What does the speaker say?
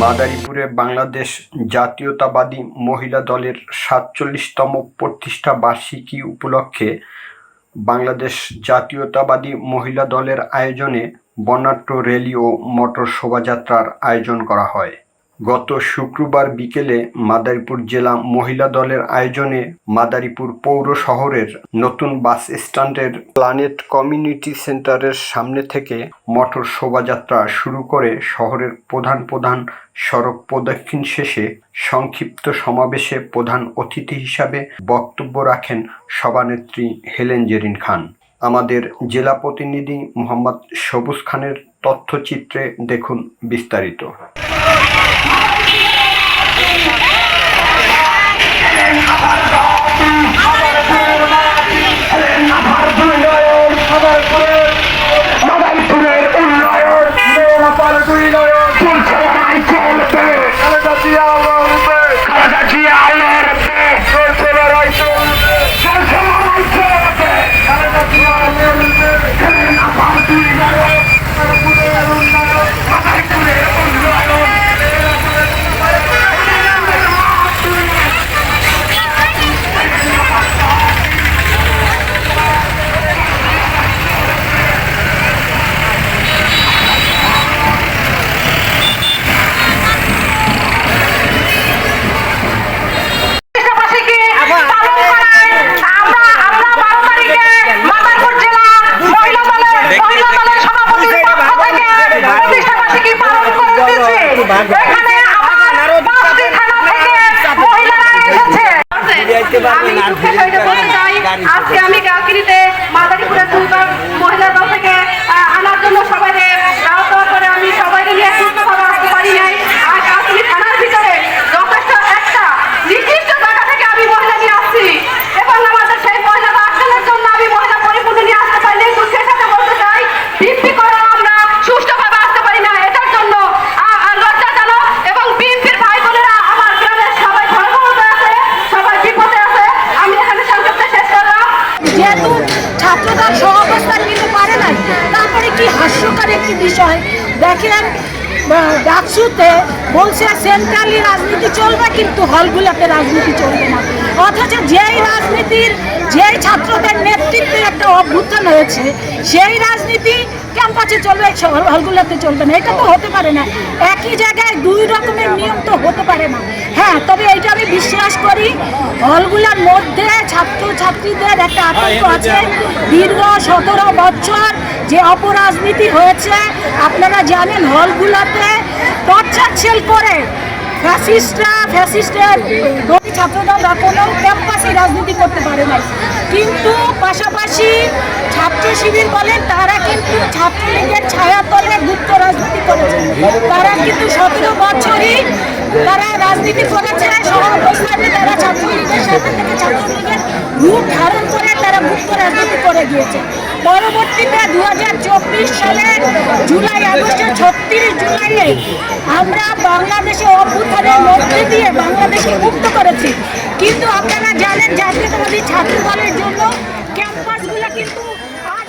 মাদারীপুরে বাংলাদেশ জাতীয়তাবাদী মহিলা দলের সাতচল্লিশতম প্রতিষ্ঠা বার্ষিকী উপলক্ষে বাংলাদেশ জাতীয়তাবাদী মহিলা দলের আয়োজনে বর্ণাঢ্য র্যালি ও মোটর শোভাযাত্রার আয়োজন করা হয়। গত শুক্রবার বিকেলে মাদারীপুর জেলা মহিলা দলের আয়োজনে মাদারীপুর পৌর শহরের নতুন বাস স্ট্যান্ডের প্ল্যানেট কমিউনিটি সেন্টারের সামনে থেকে মোটর শোভাযাত্রা শুরু করে শহরের প্রধান প্রধান সড়ক প্রদক্ষিণ শেষে সংক্ষিপ্ত সমাবেশে প্রধান অতিথি হিসাবে বক্তব্য রাখেন সভানেত্রী হেলেন জেরিন খান। আমাদের জেলা প্রতিনিধি মোহাম্মদ সবুজ খানের তথ্যচিত্রে দেখুন বিস্তারিত। Okay. আজকে আমি কাকিরিতে মাদারীপুরের দুর্গা ছাত্রদল সহাবস্থান নিতে পারে নাই। তারপরে কি হাস্যকর একটি বিষয়। দেখেন ডাকসুতে বলছে, সেন্ট্রালি রাজনীতি চলবে, কিন্তু হলগুলোতে রাজনীতি চলবে না। অথচ যেই রাজনীতির যেই ছাত্রদের নেতৃত্বে একটা অভ্যুত্থান হয়েছে সেই রাজনীতি ক্যাম্পাসে চলবে হলগুলোতে চলবে না। এটা তো হতে পারে না। একই জায়গায় দুই রকমের নিয়ম তো হতে পারে না। হ্যাঁ তবে এইটা আমি বিশ্বাস করি হলগুলোর মধ্যে ছাত্র ছাত্রীদের একটা আতঙ্ক আছে। দীর্ঘ সতেরো বছর যে অপরাজনীতি হয়েছে আপনারা জানেন হলগুলোতে টর্চার সেল করে। ফ্যাসিস্টরা, ফ্যাসিস্টের দলীয় ছাত্রদলরা কোনো ক্যাম্পাসে রাজনীতি করতে পারে না কিন্তু পাশাপাশি ছাত্র শিবির বলেন, তারা কিন্তু ছাত্রলীগের ছায়াতলে গুপ্ত রাজনীতি করেছে। তারা কিন্তু সতেরো বছরই তারা রাজনীতি করেছে সহাবস্থানে তারা ছাত্রলীগের সাথে থেকে ছাত্রলীগের রূপ ধারণ করে তারা মুক্ত রাজনীতি করে গিয়েছে। পরবর্তীতে দু সালের আগস্টের ছত্রিশ জুলাইয়ে আমরা বাংলাদেশে অভ্যুত্থানের মধ্যে দিয়ে বাংলাদেশকে